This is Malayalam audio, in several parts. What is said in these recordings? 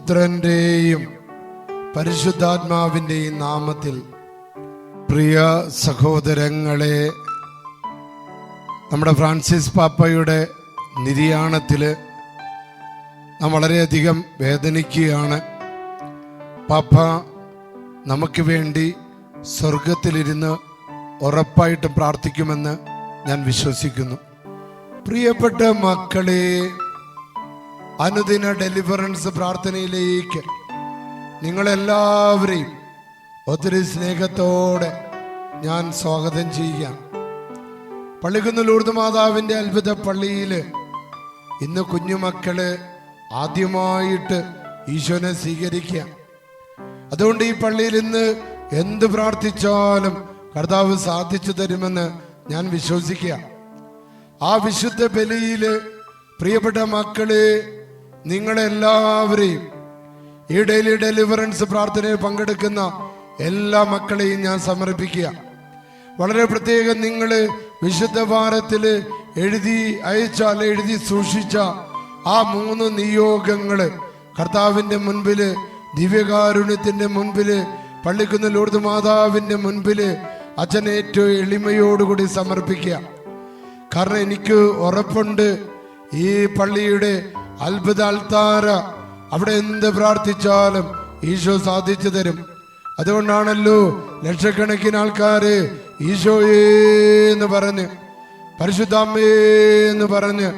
പുത്രന്റെയും പരിശുദ്ധാത്മാവിന്റെയും നാമത്തിൽ പ്രിയ സഹോദരങ്ങളെ നമ്മുടെ ഫ്രാൻസിസ് പാപ്പയുടെ നിര്യാണത്തിൽ നാം വളരെയധികം വേദനിക്കുകയാണ്. പാപ്പ നമുക്ക് വേണ്ടി സ്വർഗത്തിലിരുന്ന് ഉറപ്പായിട്ട് പ്രാർത്ഥിക്കുമെന്ന് ഞാൻ വിശ്വസിക്കുന്നു. പ്രിയപ്പെട്ട മക്കളെ അനുദിന ഡെലിവറൻസ് പ്രാർത്ഥനയിലേക്ക് നിങ്ങളെല്ലാവരെയും ഒത്തിരി സ്നേഹത്തോടെ ഞാൻ സ്വാഗതം ചെയ്യാം. പള്ളിക്കുന്ന ലൂർദ് മാതാവിന്റെ അത്ഭുത പള്ളിയിൽ ഇന്ന് കുഞ്ഞുമക്കൾ ആദ്യമായിട്ട് ഈശോനെ സ്വീകരിക്കുക. അതുകൊണ്ട് ഈ പള്ളിയിൽ ഇന്ന് എന്ത് പ്രാർത്ഥിച്ചാലും കർത്താവ് സാധിച്ചു തരുമെന്ന് ഞാൻ വിശ്വസിക്കുക. ആ വിശുദ്ധ ബലിയിൽ പ്രിയപ്പെട്ട മക്കളെ നിങ്ങളെല്ലാവരെയും ഈ ഡെയിലി ഡെലിവറൻസ് പ്രാർത്ഥനയിൽ പങ്കെടുക്കുന്ന എല്ലാ മക്കളെയും ഞാൻ സമർപ്പിക്കുക. വളരെ പ്രത്യേകം നിങ്ങൾ വിശുദ്ധ ഭാരത്തിൽ എഴുതി അയച്ച അല്ലെ എഴുതി സൂക്ഷിച്ച ആ മൂന്ന് നിയോഗങ്ങൾ കർത്താവിന്റെ മുൻപിൽ ദിവ്യകാരുണ്യത്തിന്റെ മുൻപിൽ പള്ളിക്കുന്ന ലോർദ് മാതാവിന്റെ മുൻപിൽ അച്ഛൻ ഏറ്റവും എളിമയോടുകൂടി സമർപ്പിക്കുക. കാരണം എനിക്ക് ഉറപ്പുണ്ട് ഈ പള്ളിയുടെ അത്ഭുത അൽത്താര അവിടെ എന്ത് പ്രാർത്ഥിച്ചാലും ഈശോ സാധിച്ചു തരും. അതുകൊണ്ടാണല്ലോ ലക്ഷക്കണക്കിന് ആൾക്കാര് ഈശോയേ എന്ന് പറഞ്ഞ് പരിശുദ്ധാമ്മേ എന്ന് പറഞ്ഞ്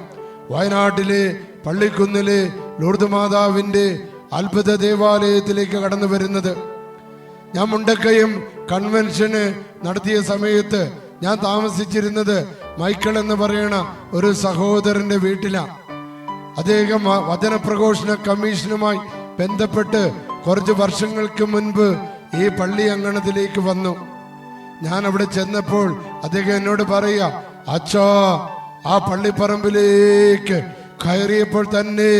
വയനാട്ടിലെ പള്ളിക്കുന്നിലെ ലൂർദ് മാതാവിന്റെ അത്ഭുത ദേവാലയത്തിലേക്ക് കടന്നു വരുന്നത്. ഞാൻ മുണ്ടക്കയം കൺവെൻഷന് നടത്തിയ സമയത്ത് ഞാൻ താമസിച്ചിരുന്നത് മൈക്കിൾ എന്ന് പറയുന്ന ഒരു സഹോദരന്റെ വീട്ടിലാണ് അദ്ദേഹം വചനപ്രഘോഷണ കമ്മീഷനുമായി ബന്ധപ്പെട്ട് കുറച്ച് വർഷങ്ങൾക്ക് മുൻപ് ഈ പള്ളി അങ്കണത്തിലേക്ക് വന്നു. ഞാൻ അവിടെ ചെന്നപ്പോൾ അദ്ദേഹം എന്നോട് പറയുക അച്ഛാ ആ പള്ളിപ്പറമ്പിലേക്ക് കയറിയപ്പോൾ തന്നെ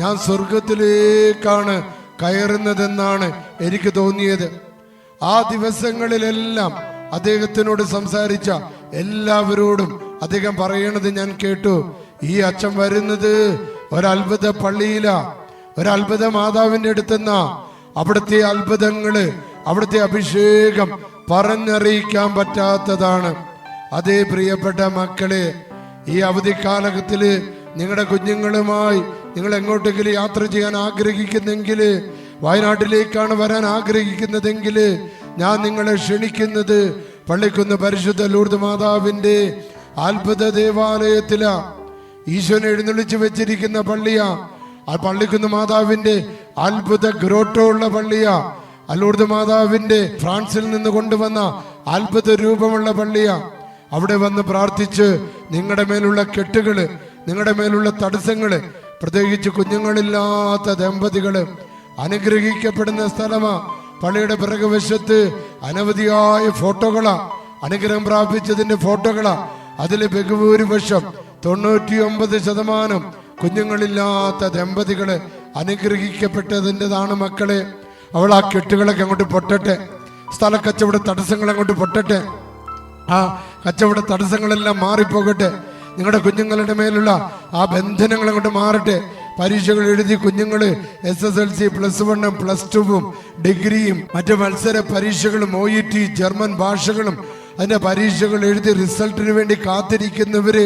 ഞാൻ സ്വർഗത്തിലേക്കാണ് കയറുന്നതെന്നാണ് എനിക്ക് തോന്നിയത്. ആ ദിവസങ്ങളിലെല്ലാം അദ്ദേഹത്തിനോട് സംസാരിച്ച എല്ലാവരോടും അദ്ദേഹം പറയണത് ഞാൻ കേട്ടു. ഈ അച്ഛൻ വരുന്നത് ഒരത്ഭുത പള്ളിയില. ഒരത്ഭുത മാതാവിന്റെ അടുത്തുന്ന. അവിടുത്തെ അത്ഭുതങ്ങൾ അവിടുത്തെ അഭിഷേകം പറഞ്ഞറിയിക്കാൻ പറ്റാത്തതാണ്. അതേ പ്രിയപ്പെട്ട മക്കളെ ഈ അവധിക്കാലത്തിൽ നിങ്ങളുടെ കുഞ്ഞുങ്ങളുമായി നിങ്ങൾ എങ്ങോട്ടെങ്കിലും യാത്ര ചെയ്യാൻ ആഗ്രഹിക്കുന്നെങ്കിൽ വയനാട്ടിലേക്കാണ് വരാൻ ആഗ്രഹിക്കുന്നതെങ്കിൽ ഞാൻ നിങ്ങളെ ക്ഷണിക്കുന്നത് പള്ളിക്കുന്ന് പരിശുദ്ധ ലൂർദ് മാതാവിന്റെ അത്ഭുത ദേവാലയത്തിലാ ഈശോനെ എഴുന്നള്ളിച്ച് വെച്ചിരിക്കുന്ന പള്ളിയാ. ആ പള്ളിക്കുന്ന് മാതാവിന്റെ അത്ഭുത ഗ്രോട്ടോ ഉള്ള പള്ളിയാ അല്ലൂർദ് മാതാവിന്റെ ഫ്രാൻസിൽ നിന്ന് കൊണ്ടുവന്ന അത്ഭുത രൂപമുള്ള പള്ളിയാ. അവിടെ വന്ന് പ്രാർത്ഥിച്ച് നിങ്ങളുടെ മേലുള്ള കെട്ടുകൾ നിങ്ങളുടെ മേലുള്ള തടസ്സങ്ങൾ പ്രത്യേകിച്ച് കുഞ്ഞുങ്ങളില്ലാത്ത ദമ്പതികൾ അനുഗ്രഹിക്കപ്പെടുന്ന സ്ഥലമാ. പള്ളിയുടെ പിറകുവശത്ത് അനവധിയായ ഫോട്ടോകളാ. അനുഗ്രഹം പ്രാപിച്ചതിന്റെ ഫോട്ടോകളാ. അതിൽ ബഹുഭൂരിപക്ഷം തൊണ്ണൂറ്റിയൊമ്പത് ശതമാനം കുഞ്ഞുങ്ങളില്ലാത്ത ദമ്പതികൾ അനുഗ്രഹിക്കപ്പെട്ടതിന്റെതാണ് മക്കളെ. അവൾ ആ കെട്ടുകളൊക്കെ അങ്ങോട്ട് പൊട്ടട്ടെ. സ്ഥല കച്ചവട തടസ്സങ്ങൾ അങ്ങോട്ട് പൊട്ടട്ടെ. ആ കച്ചവട തടസ്സങ്ങളെല്ലാം മാറിപ്പോകട്ടെ. നിങ്ങളുടെ കുഞ്ഞുങ്ങളുടെ മേലുള്ള ആ ബന്ധനങ്ങൾ അങ്ങോട്ട് മാറട്ടെ. പരീക്ഷകൾ എഴുതി കുഞ്ഞുങ്ങൾ S S L C plus വണ്ണും പ്ലസ് ടുവും ഡിഗ്രിയും മറ്റു മത്സര പരീക്ഷകളും ഒ ഇ ടി ജർമ്മൻ ഭാഷകളും അതിന്റെ പരീക്ഷകൾ എഴുതി റിസൾട്ടിന് വേണ്ടി കാത്തിരിക്കുന്നവര്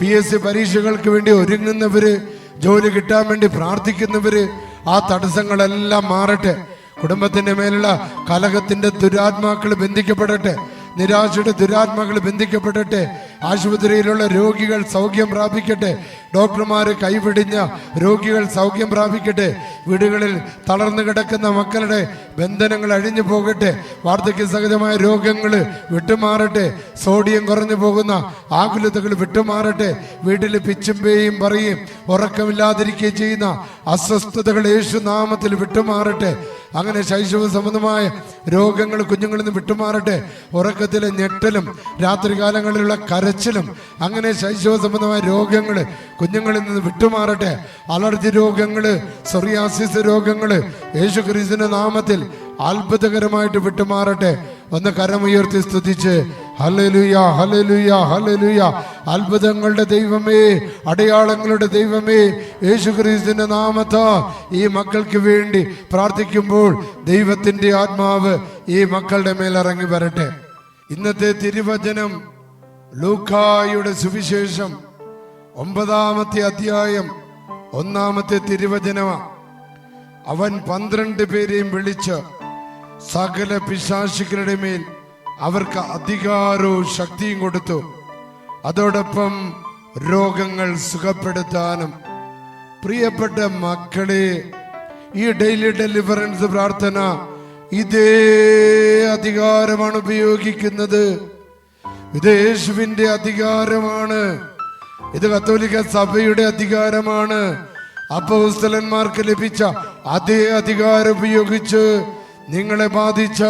പി എസ് സി പരീക്ഷകൾക്ക് വേണ്ടി ഒരുങ്ങുന്നവര് ജോലി കിട്ടാൻ വേണ്ടി പ്രാർത്ഥിക്കുന്നവര് ആ തടസ്സങ്ങളെല്ലാം മാറട്ടെ. കുടുംബത്തിന്റെ മേലുള്ള കലഹത്തിന്റെ ദുരാത്മാക്കൾ ബന്ധിക്കപ്പെടട്ടെ. നിരാശയുടെ ദുരാത്മാക്കൾ ബന്ധിക്കപ്പെടട്ടെ. ആശുപത്രിയിലുള്ള രോഗികൾ സൗഖ്യം പ്രാപിക്കട്ടെ. ഡോക്ടർമാരെ കൈവിടിഞ്ഞ രോഗികൾ സൗഖ്യം പ്രാപിക്കട്ടെ. വീടുകളിൽ തളർന്നു കിടക്കുന്ന മക്കളുടെ ബന്ധനങ്ങൾ അഴിഞ്ഞു പോകട്ടെ. വാർദ്ധക്യ സഹജമായ രോഗങ്ങൾ വിട്ടുമാറട്ടെ. സോഡിയം കുറഞ്ഞു പോകുന്ന ആകുലതകൾ വിട്ടുമാറട്ടെ. വീട്ടിൽ പിച്ചും പേയും പറയും ഉറക്കമില്ലാതിരിക്കുകയും ചെയ്യുന്ന അസ്വസ്ഥതകൾ യേശു നാമത്തിൽ വിട്ടുമാറട്ടെ. അങ്ങനെ ശൈശവ സംബന്ധമായ രോഗങ്ങൾ കുഞ്ഞുങ്ങളിൽ നിന്ന് വിട്ടുമാറട്ടെ. ഉറക്കത്തിലെ ഞെട്ടലും രാത്രികാലങ്ങളിലുള്ള കരച്ചിലും അങ്ങനെ ശൈശവ സംബന്ധമായ രോഗങ്ങൾ കുഞ്ഞുങ്ങളിൽ നിന്ന് വിട്ടുമാറട്ടെ. അലർജി രോഗങ്ങൾ സൊറിയാസിസ് രോഗങ്ങൾ യേശു ക്രിസ്തുവിന്റെ നാമത്തിൽ അത്ഭുതകരമായിട്ട് വിട്ടുമാറട്ടെ. ഒന്ന് കരമുയർത്തി സ്തുതിച്ച് ഹലലുയ ഹലലുയ ഹലലുയ അത്ഭുതങ്ങളുടെ ദൈവമേ അടയാളങ്ങളുടെ ദൈവമേ യേശുക്രിസ്തുവിന്റെ നാമത്തിൽ ഈ മക്കൾക്ക് വേണ്ടി പ്രാർത്ഥിക്കുമ്പോൾ ദൈവത്തിന്റെ ആത്മാവ് ഈ മക്കളുടെ മേൽ ഇറങ്ങി വരട്ടെ. ഇന്നത്തെ തിരുവചനം ലൂക്കായുടെ സുവിശേഷം ഒമ്പതാമത്തെ അധ്യായം ഒന്നാമത്തെ തിരുവചനമാണ് അവൻ പന്ത്രണ്ട് പേരെയും വിളിച്ച് സകല പിശാശുക്കളുടെ മേൽ അവർക്ക് അധികാരവും ശക്തിയും കൊടുത്തു. അതോടൊപ്പം രോഗങ്ങൾ സുഖപ്പെടുത്താനും പ്രിയപ്പെട്ട മക്കളെ ഈ ഡെയിലി ഡെലിവറൻസ് പ്രാർത്ഥന ഇതേ അധികാരമാണ് ഉപയോഗിക്കുന്നത്. ഇത് യേശുവിന്റെ അധികാരമാണ്. ഇത് കത്തോലിക്ക സഭയുടെ അധികാരമാണ്. അപ്പോസ്തലന്മാർക്ക് ലഭിച്ച അതേ അധികാരം ഉപയോഗിച്ച് നിങ്ങളെ ബാധിച്ച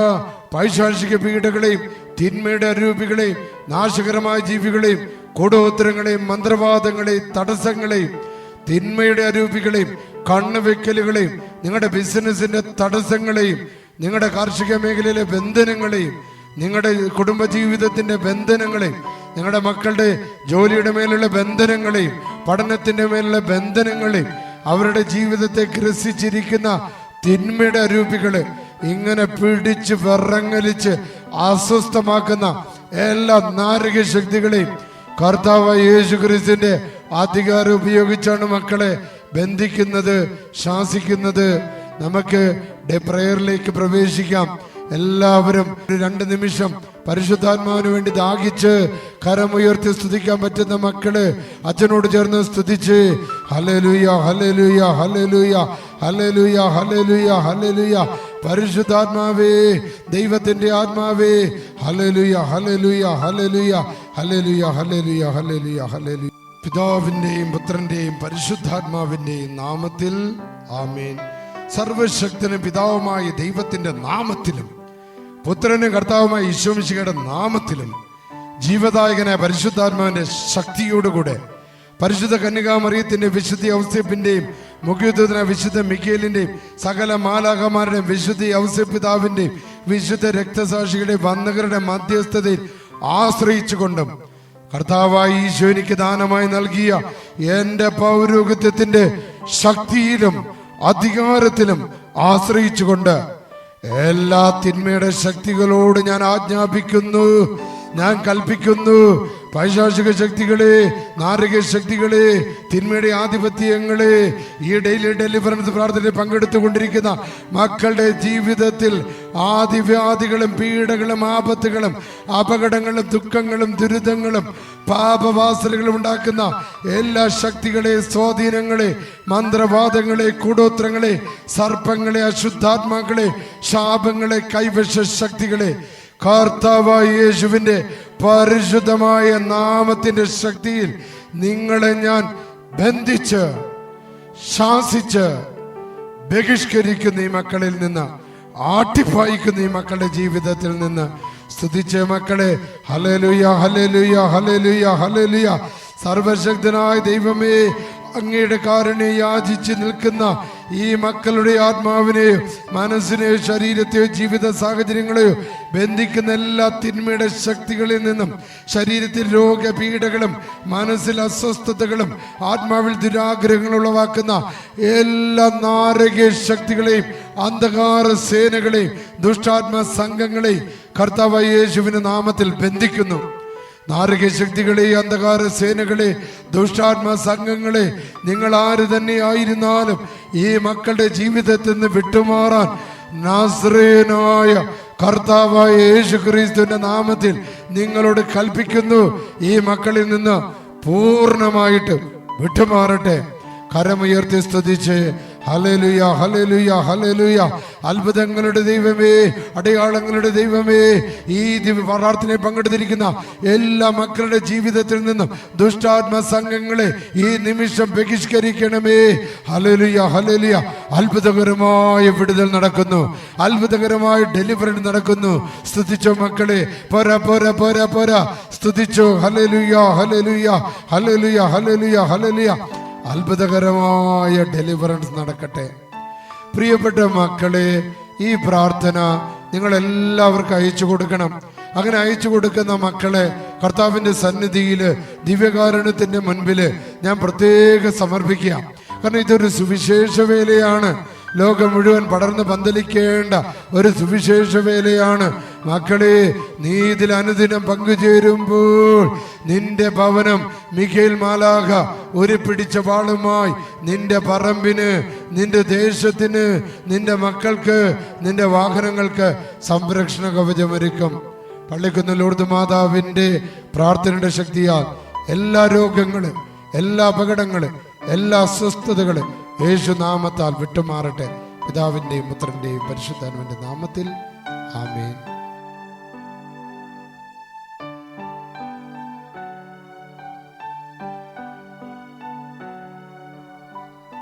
പൈശാചിക പീഡകളെയും തിന്മയുടെ അരൂപികളെയും നാശകരമായ ജീവികളെയും കൂടോത്തരങ്ങളെയും മന്ത്രവാദങ്ങളെയും തടസ്സങ്ങളെയും തിന്മയുടെ അരൂപികളെയും കണ്ണുവെക്കലുകളെയും നിങ്ങളുടെ ബിസിനസിന്റെ തടസ്സങ്ങളെയും നിങ്ങളുടെ കാർഷിക മേഖലയിലെ ബന്ധനങ്ങളെയും നിങ്ങളുടെ കുടുംബജീവിതത്തിന്റെ ബന്ധനങ്ങളെയും നിങ്ങളുടെ മക്കളുടെ ജോലിയുടെ മേലുള്ള ബന്ധനങ്ങളെയും പഠനത്തിന്റെ മേലുള്ള ബന്ധനങ്ങളെയും അവരുടെ ജീവിതത്തെ ഗ്രസിച്ചിരിക്കുന്ന തിന്മയുടെ അരൂപികളെ ഇങ്ങനെ പിടിച്ച് വിറങ്ങലിച്ച് അസ്വസ്ഥമാക്കുന്ന എല്ലാ നാരക ശക്തികളെയും കർത്താവ് യേശു ക്രിസ്തുവിന്റെ അധികാരം ഉപയോഗിച്ചാണ് മക്കളെ ബന്ധിക്കുന്നത് ശാസിക്കുന്നത്. നമുക്ക് പ്രയറിലേക്ക് പ്രവേശിക്കാം. എല്ലാവരും രണ്ട് നിമിഷം പരിശുദ്ധാത്മാവിന് വേണ്ടി ദാഹിച്ച് കരമുയർത്തി സ്തുതിക്കാൻ പറ്റുന്ന മക്കൾ അച്ഛനോട് ചേർന്ന് സ്തുതിച്ച് ഹലലുയ ഹലലുയ ഹലലുയ ഹലലുയ ഹലലുയ ഹലലുയ പരിശുദ്ധാത്മാവേ ദൈവത്തിന്റെ ആത്മാവേ. ഹലലുയ ഹലലുയ ഹലലുയ ഹലലുയ ഹലലുയ ഹലലുയ ഹലലുയ പിതാവിന്റെയും പുത്രന്റെയും പരിശുദ്ധാത്മാവിന്റെയും നാമത്തിൽ ആമേൻ. സർവശക്തനും പിതാവുമായ ദൈവത്തിന്റെ നാമത്തിലും പുത്രനും കർത്താവുമായ ഈശോമിശികയുടെ നാമത്തിലും ജീവദായകനെ പരിശുദ്ധാത്മാവിന്റെ ശക്തിയോടുകൂടെ പരിശുദ്ധ കന്യകാമറിയത്തിന്റെ വിശുദ്ധ ഔസ്യപ്പിന്റെയും മുഖ്യത്വത്തിന് വിശുദ്ധ മിക്കേലിന്റെയും സകല മാലാകമാരുടെയും വിശുദ്ധ ഔസേപ്പിതാവിന്റെയും വിശുദ്ധ രക്തസാക്ഷികളുടെ വന്നകരുടെ മധ്യസ്ഥതയിൽ ആശ്രയിച്ചുകൊണ്ടും കർത്താവായി ഈശോ എനിക്ക് ദാനമായി നൽകിയ എന്റെ പൗരോഹിത്യത്തിന്റെ ശക്തിയിലും അധികാരത്തിലും ആശ്രയിച്ചുകൊണ്ട് എല്ലാ തിന്മയുടെ ശക്തികളോട് ഞാൻ ആജ്ഞാപിക്കുന്നു. ഞാൻ കൽപ്പിക്കുന്നു പൈശാചിക ശക്തികളെ നാരക ശക്തികളെ തിന്മയുടെ ആധിപത്യങ്ങളെ. ഈ ഡെയിലി ഡെലിവറൻസ് പ്രാർത്ഥനയിൽ പങ്കെടുത്തുകൊണ്ടിരിക്കുന്ന മക്കളുടെ ജീവിതത്തിൽ ആദിവ്യാധികളും പീഡകളും ആപത്തുകളും അപകടങ്ങളും ദുഃഖങ്ങളും ദുരിതങ്ങളും പാപവാസലുകളും ഉണ്ടാക്കുന്ന എല്ലാ ശക്തികളെ സ്വാധീനങ്ങളെ മന്ത്രവാദങ്ങളെ കൂടോത്രങ്ങളെ സർപ്പങ്ങളെ അശുദ്ധാത്മാക്കളെ ശാപങ്ങളെ കൈവശ ശക്തികളെ കർത്താവായ യേശുവിന്റെ പരിശുദ്ധമായ നാമത്തിന്റെ ശക്തിയിൽ നിങ്ങളെ ഞാൻ ബന്ധിച്ച് ശാസിച്ച് ബഹിഷ്കരിക്കുന്ന ഈ മക്കളിൽ നിന്ന് ആട്ടിപ്പായിക്കുന്ന ഈ മക്കളുടെ ജീവിതത്തിൽ നിന്ന് സ്തുതിച്ച മക്കളെ ഹലലുയ ഹലലുയ ഹലലുയ ഹലലുയ സർവശക്തനായ ദൈവമേ അങ്ങയുടെ കാരണെ യാചിച്ച് നിൽക്കുന്ന ഈ മക്കളുടെ ആത്മാവിനെയോ മനസ്സിനെയോ ശരീരത്തെയോ ജീവിത സാഹചര്യങ്ങളെയോ ബന്ധിക്കുന്ന എല്ലാ തിന്മയുടെ ശക്തികളിൽ നിന്നും ശരീരത്തിൽ രോഗപീഠകളും മനസ്സിൽ അസ്വസ്ഥതകളും ആത്മാവിൽ ദുരാഗ്രഹങ്ങൾ ഉളവാക്കുന്ന എല്ലാ നാരകീയ ശക്തികളെയും അന്ധകാര സേനകളെയും ദുഷ്ടാത്മ സംഘങ്ങളെയും കർത്താവ് യേശുവിന്റെ നാമത്തിൽ ബന്ധിക്കുന്നു. നാരക ശക്തികളെ അന്ധകാര സേനകളെ ദുഷ്ടാത്മ സംഘങ്ങളെ നിങ്ങൾ ആര് തന്നെ ആയിരുന്നാലും ഈ മക്കളുടെ ജീവിതത്തിൽ നിന്ന് വിട്ടുമാറാൻ നാസ്രേനായ കർത്താവായ യേശു ക്രിസ്തുവിന്റെ നാമത്തിൽ നിങ്ങളോട് കൽപ്പിക്കുന്നു. ഈ മക്കളിൽ നിന്ന് പൂർണമായിട്ട് വിട്ടുമാറട്ടെ. കരമുയർത്തി സ്തുതിച്ച് ഹലലുയ ഹലലുയ ഹലലുയ അത്ഭുതങ്ങളുടെ ദൈവമേ അടയാളങ്ങളുടെ ദൈവമേ. ഈ പ്രാർത്ഥനയിൽ പങ്കെടുത്തിരിക്കുന്ന എല്ലാ മക്കളുടെ ജീവിതത്തിൽ നിന്നും ദുഷ്ടാത്മ സംഘങ്ങളെ ഈ നിമിഷം ബഹിഷ്കരിക്കണമേ. ഹലലുയ ഹലലുയ അത്ഭുതകരമായ വിടുതൽ നടക്കുന്നു. അത്ഭുതകരമായ ഡെലിവറി നടക്കുന്നു. സ്തുതിച്ചോ മക്കളെ. പോരാ പോരാ പോരാ പോരാ. സ്തുതിച്ചോ. ഹലലുയ ഹലലുയ ഹലലുയ ഹലലുയ ഹലലുയ അത്ഭുതകരമായ ഡെലിവറൻസ് നടക്കട്ടെ. പ്രിയപ്പെട്ട മക്കളെ ഈ പ്രാർത്ഥന നിങ്ങളെല്ലാവർക്കും അയച്ചു കൊടുക്കണം. അങ്ങനെ അയച്ചു കൊടുക്കുന്ന മക്കളെ കർത്താവിന്റെ സന്നിധിയിൽ ദിവ്യകാരണത്തിന്റെ മുൻപിൽ ഞാൻ പ്രത്യേകം സമർപ്പിക്കുക. കാരണം ഇതൊരു സുവിശേഷ വേലയാണ്. ലോകം മുഴുവൻ പടർന്ന് പന്തലിക്കേണ്ട ഒരു സുവിശേഷ വേലയാണ്. മക്കളെ നീ ഇതിൽ അനുദിനം പങ്കുചേരുമ്പോൾ നിന്റെ ഭവനം മിഖേൽ മാലാഖ ഒരു പിടിച്ച വാളുമായി നിന്റെ പറമ്പിന് നിന്റെ ദേശത്തിന് നിന്റെ മക്കൾക്ക് നിന്റെ വാഹനങ്ങൾക്ക് സംരക്ഷണ കവചമൊരുക്കും പള്ളിക്കുന്ന ലൂർദ് മാതാവിന്റെ പ്രാർത്ഥനയുടെ ശക്തിയാൽ എല്ലാ രോഗങ്ങളും എല്ലാ അപകടങ്ങളും എല്ലാ അസ്വസ്ഥതകളും യേശു നാമത്താൽ വിട്ടുമാറട്ടെ. പിതാവിന്റെയും പുത്രന്റെയും പരിശുദ്ധാനുവിന്റെ നാമത്തിൽ. ആമേൻ.